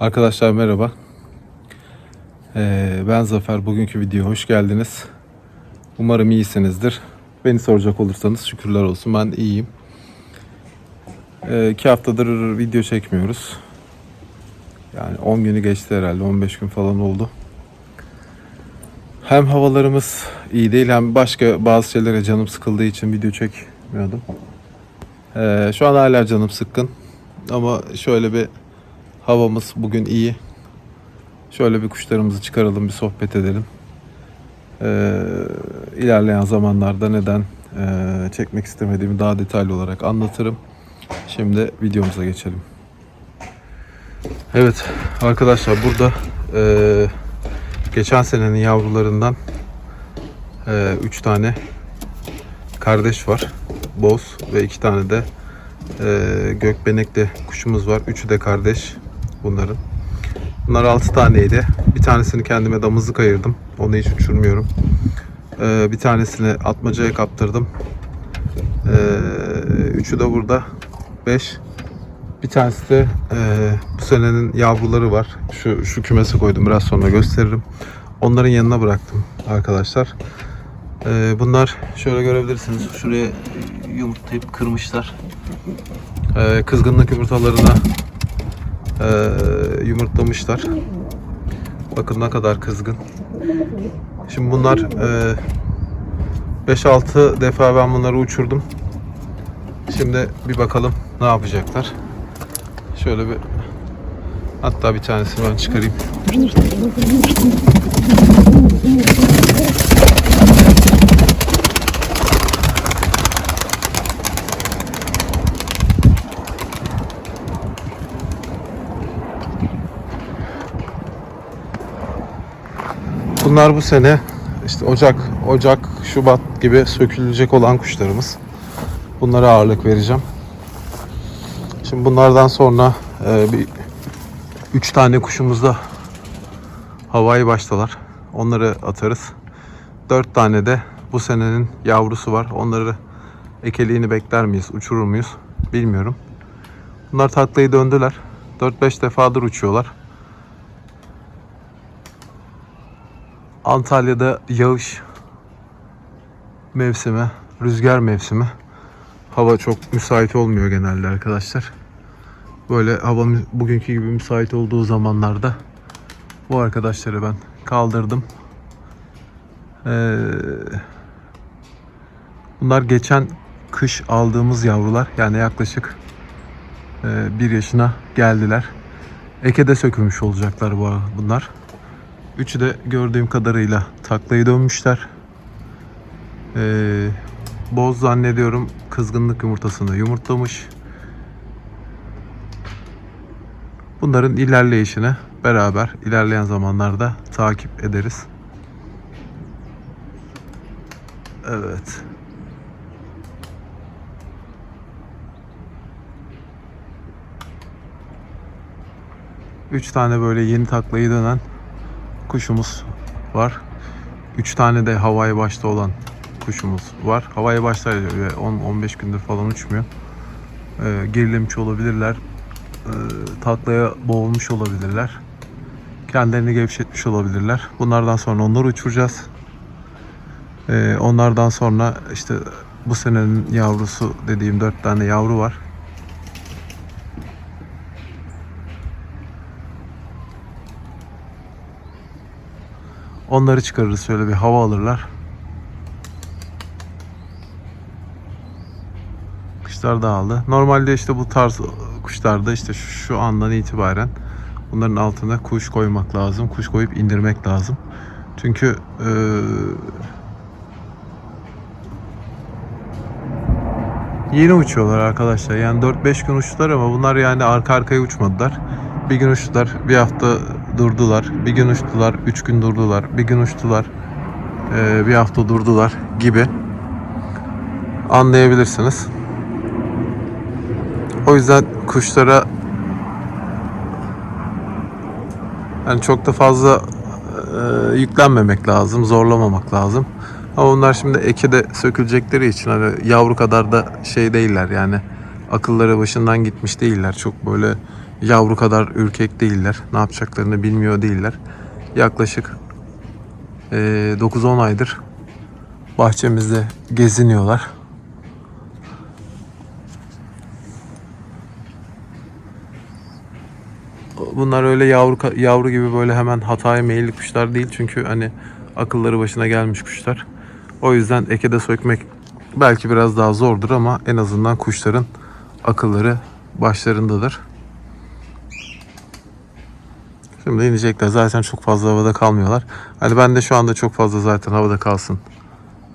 Arkadaşlar merhaba. Ee, ben Zafer. Bugünkü videoya hoş geldiniz. Umarım iyisinizdir. Beni soracak olursanız şükürler olsun. Ben iyiyim. Ee, iki haftadır video çekmiyoruz. Yani 10 günü geçti herhalde. 15 gün falan oldu. Hem havalarımız iyi değil hem başka bazı şeylere canım sıkıldığı için video çekmiyordum. Ee, şu an hala canım sıkkın. Ama şöyle bir havamız bugün iyi. Şöyle bir kuşlarımızı çıkaralım, bir sohbet edelim. Ee, ilerleyen zamanlarda neden e, çekmek istemediğimi daha detaylı olarak anlatırım. Şimdi videomuza geçelim. Evet arkadaşlar burada e, geçen senenin yavrularından 3 tane kardeş var. Boz ve iki tane de e, gökbenekli kuşumuz var. Üçü de kardeş bunların. Bunlar 6 taneydi. Bir tanesini kendime damızlık ayırdım. Onu hiç uçurmuyorum. E, bir tanesini atmacaya kaptırdım. E, üçü de burada. 5. Bir tanesi de e, bu senenin yavruları var. Şu, şu kümese koydum. Biraz sonra gösteririm. Onların yanına bıraktım arkadaşlar. E, bunlar şöyle görebilirsiniz. Şuraya yumurtlayıp kırmışlar. E, kızgınlık yumurtalarına e, yumurtlamışlar. Bakın ne kadar kızgın. Şimdi bunlar e, 5-6 defa ben bunları uçurdum. Şimdi bir bakalım ne yapacaklar. Şöyle bir hatta bir tanesini ben çıkarayım. Bunlar bu sene işte Ocak, Ocak, Şubat gibi sökülecek olan kuşlarımız. Bunlara ağırlık vereceğim. Şimdi bunlardan sonra e, bir üç tane kuşumuz da havai baştalar. Onları atarız. Dört tane de bu senenin yavrusu var. Onları ekeliğini bekler miyiz, uçurur muyuz bilmiyorum. Bunlar taklayı döndüler. 4-5 defadır uçuyorlar. Antalya'da yağış mevsimi, rüzgar mevsimi. Hava çok müsait olmuyor genelde arkadaşlar. Böyle hava bugünkü gibi müsait olduğu zamanlarda bu arkadaşları ben kaldırdım. Ee, bunlar geçen kış aldığımız yavrular. Yani yaklaşık e, bir yaşına geldiler. Ekede sökülmüş olacaklar bu bunlar. Üçü de gördüğüm kadarıyla taklayı dönmüşler. Ee, boz zannediyorum kızgınlık yumurtasını yumurtlamış. Bunların ilerleyişini beraber ilerleyen zamanlarda takip ederiz. Evet. Üç tane böyle yeni taklayı dönen kuşumuz var. 3 tane de havaya başta olan kuşumuz var. Havaya başta 10-15 gündür falan uçmuyor. Ee, gerilemiş olabilirler. Ee, taklaya boğulmuş olabilirler. Kendilerini gevşetmiş olabilirler. Bunlardan sonra onları uçuracağız. Ee, onlardan sonra işte bu senenin yavrusu dediğim 4 tane yavru var. Onları çıkarırız şöyle bir hava alırlar. Kuşlar dağıldı. Normalde işte bu tarz kuşlarda işte şu, şu andan itibaren bunların altına kuş koymak lazım. Kuş koyup indirmek lazım. Çünkü eee, yeni uçuyorlar arkadaşlar. Yani 4-5 gün uçtular ama bunlar yani arka arkaya uçmadılar. Bir gün uçtular, bir hafta durdular. Bir gün uçtular, üç gün durdular. Bir gün uçtular, eee, bir hafta durdular gibi anlayabilirsiniz. O yüzden kuşlara yani çok da fazla eee, yüklenmemek lazım, zorlamamak lazım. Ama bunlar şimdi eke de sökülecekleri için hani yavru kadar da şey değiller yani akılları başından gitmiş değiller. Çok böyle yavru kadar ürkek değiller. Ne yapacaklarını bilmiyor değiller. Yaklaşık eee, 9-10 aydır bahçemizde geziniyorlar. Bunlar öyle yavru yavru gibi böyle hemen hataya meyilli kuşlar değil çünkü hani akılları başına gelmiş kuşlar. O yüzden ekede sökmek belki biraz daha zordur ama en azından kuşların akılları başlarındadır. Şimdi inecekler. Zaten çok fazla havada kalmıyorlar. Hani ben de şu anda çok fazla zaten havada kalsın.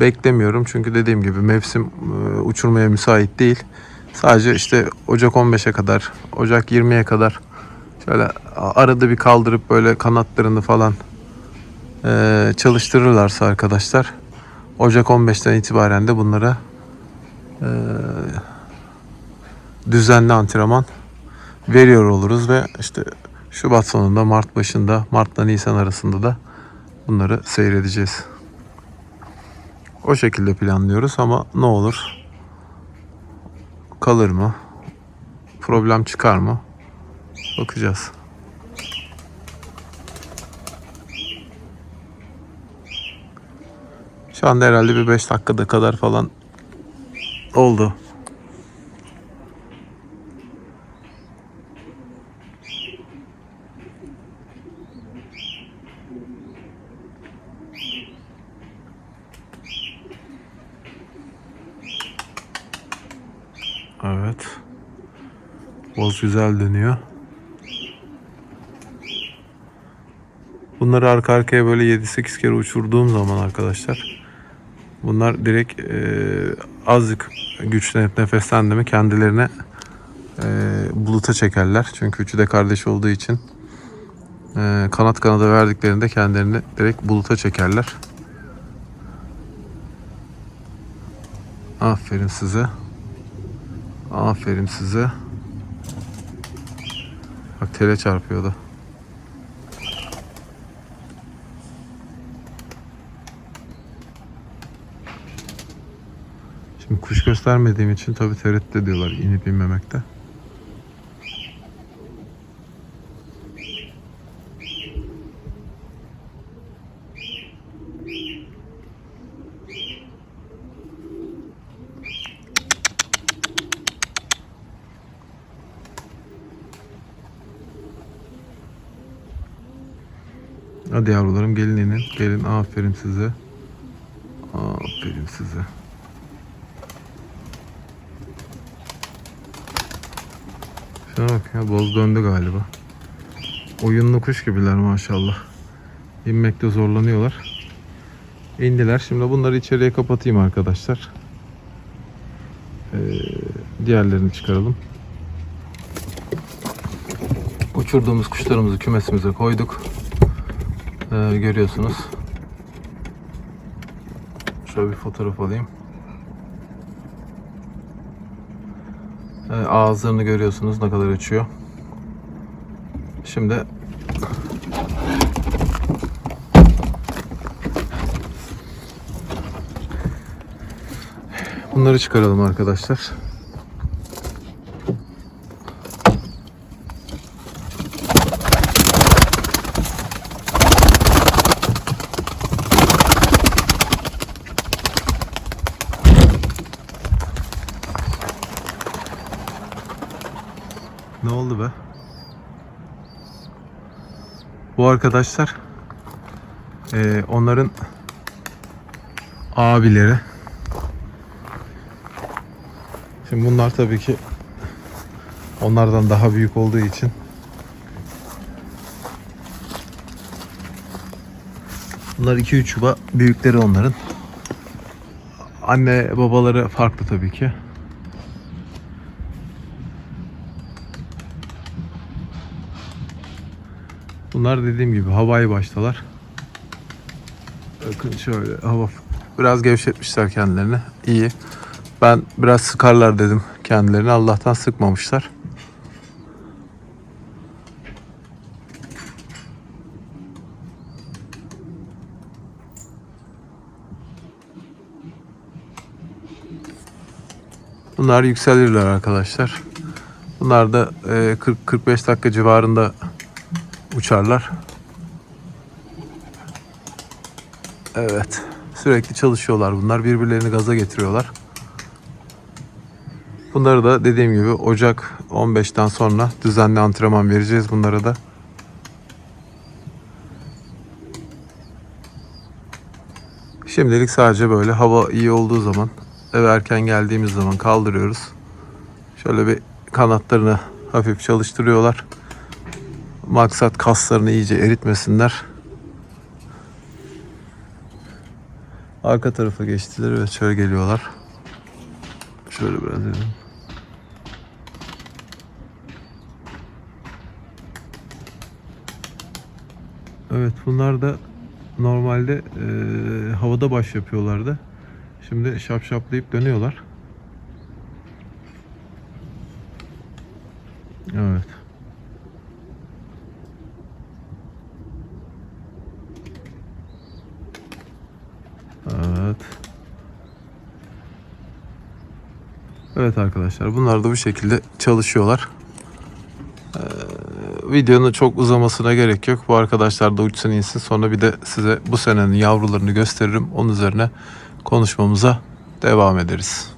Beklemiyorum çünkü dediğim gibi mevsim e, uçurmaya müsait değil. Sadece işte Ocak 15'e kadar, Ocak 20'ye kadar şöyle arada bir kaldırıp böyle kanatlarını falan e, çalıştırırlarsa arkadaşlar Ocak 15'ten itibaren de bunlara e, düzenli antrenman veriyor oluruz ve işte Şubat sonunda, Mart başında, Mart'la Nisan arasında da bunları seyredeceğiz. O şekilde planlıyoruz ama ne olur? Kalır mı? Problem çıkar mı? Bakacağız. Şu anda herhalde bir 5 dakikada kadar falan oldu. Evet. Boz güzel dönüyor. Bunları arka arkaya böyle 7-8 kere uçurduğum zaman arkadaşlar bunlar direkt e, azıcık güçlenip nefeslendi mi kendilerine e, buluta çekerler. Çünkü üçü de kardeş olduğu için e, kanat kanada verdiklerinde kendilerini direkt buluta çekerler. Aferin size. Aferin size. Bak tele çarpıyordu. Şimdi kuş göstermediğim için tabi tereddüt ediyorlar inip inmemekte. Hadi yavrularım gelin inin. Gelin aferin size. Aferin size. Şuna bak ya boz döndü galiba. Oyunlu kuş gibiler maşallah. İnmekte zorlanıyorlar. İndiler. Şimdi bunları içeriye kapatayım arkadaşlar. Ee, diğerlerini çıkaralım. Uçurduğumuz kuşlarımızı kümesimize koyduk. Ee, görüyorsunuz. Şöyle bir fotoğraf alayım. Ee, ağızlarını görüyorsunuz ne kadar açıyor. Şimdi bunları çıkaralım arkadaşlar. Ne oldu be? Bu arkadaşlar eee, onların abileri. Şimdi bunlar tabii ki onlardan daha büyük olduğu için Bunlar 2-3 yuva büyükleri onların. Anne babaları farklı tabii ki. Bunlar dediğim gibi havai baştalar. Bakın şöyle hava biraz gevşetmişler kendilerini. İyi. Ben biraz sıkarlar dedim kendilerini. Allah'tan sıkmamışlar. Bunlar yükselirler arkadaşlar. Bunlar da e, 40-45 dakika civarında uçarlar. Evet. Sürekli çalışıyorlar bunlar. Birbirlerini gaza getiriyorlar. Bunları da dediğim gibi Ocak 15'ten sonra düzenli antrenman vereceğiz bunlara da. Şimdilik sadece böyle hava iyi olduğu zaman eve erken geldiğimiz zaman kaldırıyoruz. Şöyle bir kanatlarını hafif çalıştırıyorlar. Maksat kaslarını iyice eritmesinler. Arka tarafa geçtiler ve şöyle geliyorlar. Şöyle biraz edelim. Evet bunlar da normalde eee, havada baş yapıyorlardı. Şimdi şap şaplayıp dönüyorlar. Evet. Evet arkadaşlar bunlar da bu şekilde çalışıyorlar. Ee, videonun çok uzamasına gerek yok. Bu arkadaşlar da uçsun insin. Sonra bir de size bu senenin yavrularını gösteririm. Onun üzerine konuşmamıza devam ederiz.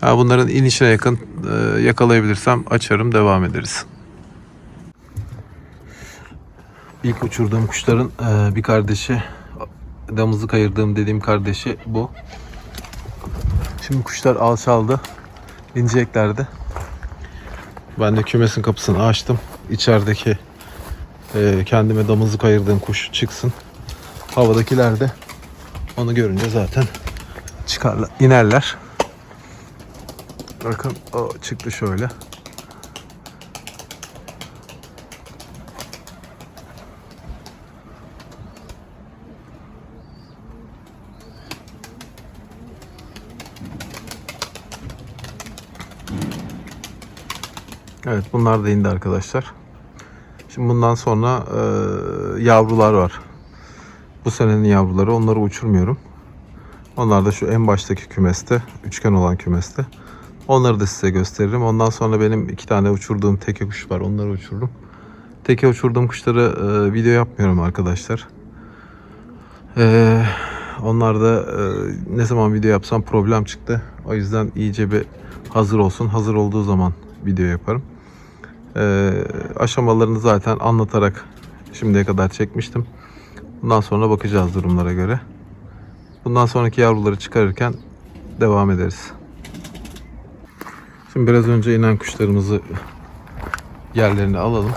Ha, bunların inişine yakın e, yakalayabilirsem açarım devam ederiz. İlk uçurduğum kuşların e, bir kardeşi damızlık ayırdığım dediğim kardeşi bu. Şimdi kuşlar alçaldı. İneceklerdi. Ben de kümesin kapısını açtım. İçerideki e, kendime damızlık ayırdığım kuş çıksın. Havadakiler de onu görünce zaten çıkarlar, inerler. Bakın o çıktı şöyle. Evet bunlar da indi arkadaşlar. Şimdi bundan sonra e, yavrular var. Bu senenin yavruları onları uçurmuyorum. Onlar da şu en baştaki kümeste, üçgen olan kümeste. Onları da size gösteririm. Ondan sonra benim iki tane uçurduğum teke kuş var. Onları uçururum. Teke uçurduğum kuşları e, video yapmıyorum arkadaşlar. E, onlar da e, ne zaman video yapsam problem çıktı. O yüzden iyice bir hazır olsun. Hazır olduğu zaman video yaparım. E, aşamalarını zaten anlatarak şimdiye kadar çekmiştim. Bundan sonra bakacağız durumlara göre. Bundan sonraki yavruları çıkarırken devam ederiz. Şimdi biraz önce inen kuşlarımızı yerlerine alalım.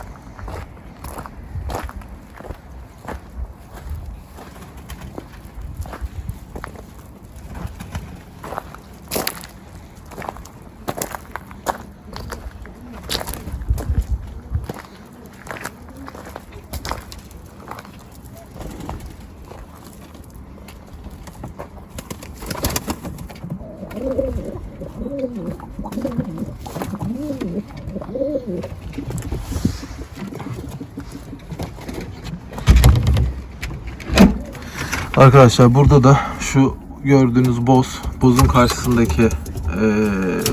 Arkadaşlar burada da şu gördüğünüz boz, bozun karşısındaki eee,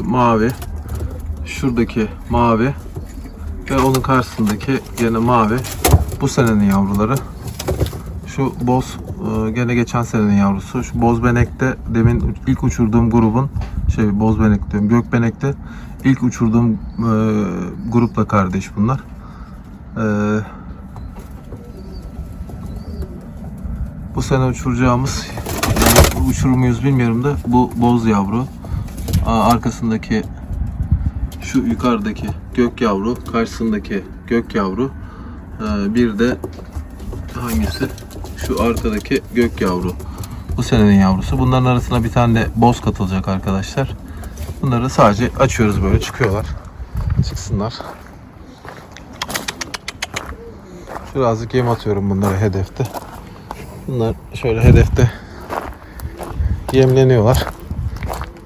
mavi, şuradaki mavi ve onun karşısındaki gene mavi. Bu senenin yavruları. Şu boz eee, gene geçen senenin yavrusu. Şu boz benekte demin ilk uçurduğum grubun şey boz benek diyorum gök benekte ilk uçurduğum eee, grupla kardeş bunlar. E, Bu sene uçuracağımız yani uçurur muyuz bilmiyorum da bu boz yavru. Aa, arkasındaki şu yukarıdaki gök yavru, karşısındaki gök yavru. Ee, bir de hangisi? Şu arkadaki gök yavru. Bu senenin yavrusu. Bunların arasına bir tane de boz katılacak arkadaşlar. Bunları sadece açıyoruz böyle çıkıyorlar. Çıksınlar. Birazcık yem atıyorum bunlara hedefte. Bunlar şöyle hedefte yemleniyorlar.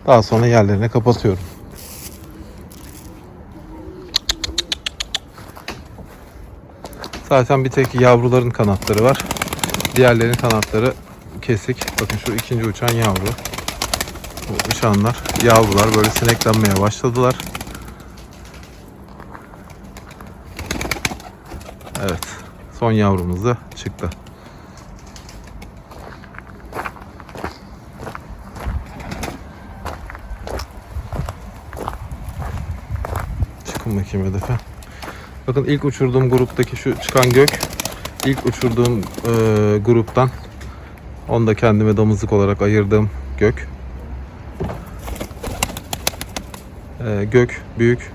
Daha sonra yerlerine kapatıyorum. Zaten bir tek yavruların kanatları var. Diğerlerinin kanatları kesik. Bakın şu ikinci uçan yavru. Bu uçanlar yavrular böyle sineklenmeye başladılar. Evet. Son yavrumuz da çıktı. Çıkın bakayım hedefe. Bakın ilk uçurduğum gruptaki şu çıkan gök ilk uçurduğum e, gruptan onu da kendime damızlık olarak ayırdığım gök. E, gök büyük.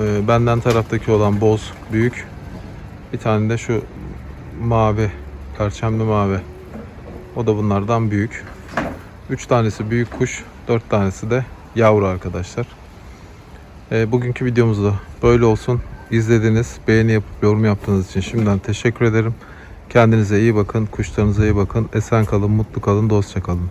E, benden taraftaki olan boz büyük. Bir tane de şu mavi, perçemli mavi. O da bunlardan büyük. Üç tanesi büyük kuş, dört tanesi de yavru arkadaşlar. E, bugünkü videomuz böyle olsun. İzlediğiniz, beğeni yapıp yorum yaptığınız için şimdiden teşekkür ederim. Kendinize iyi bakın, kuşlarınıza iyi bakın. Esen kalın, mutlu kalın, dostça kalın.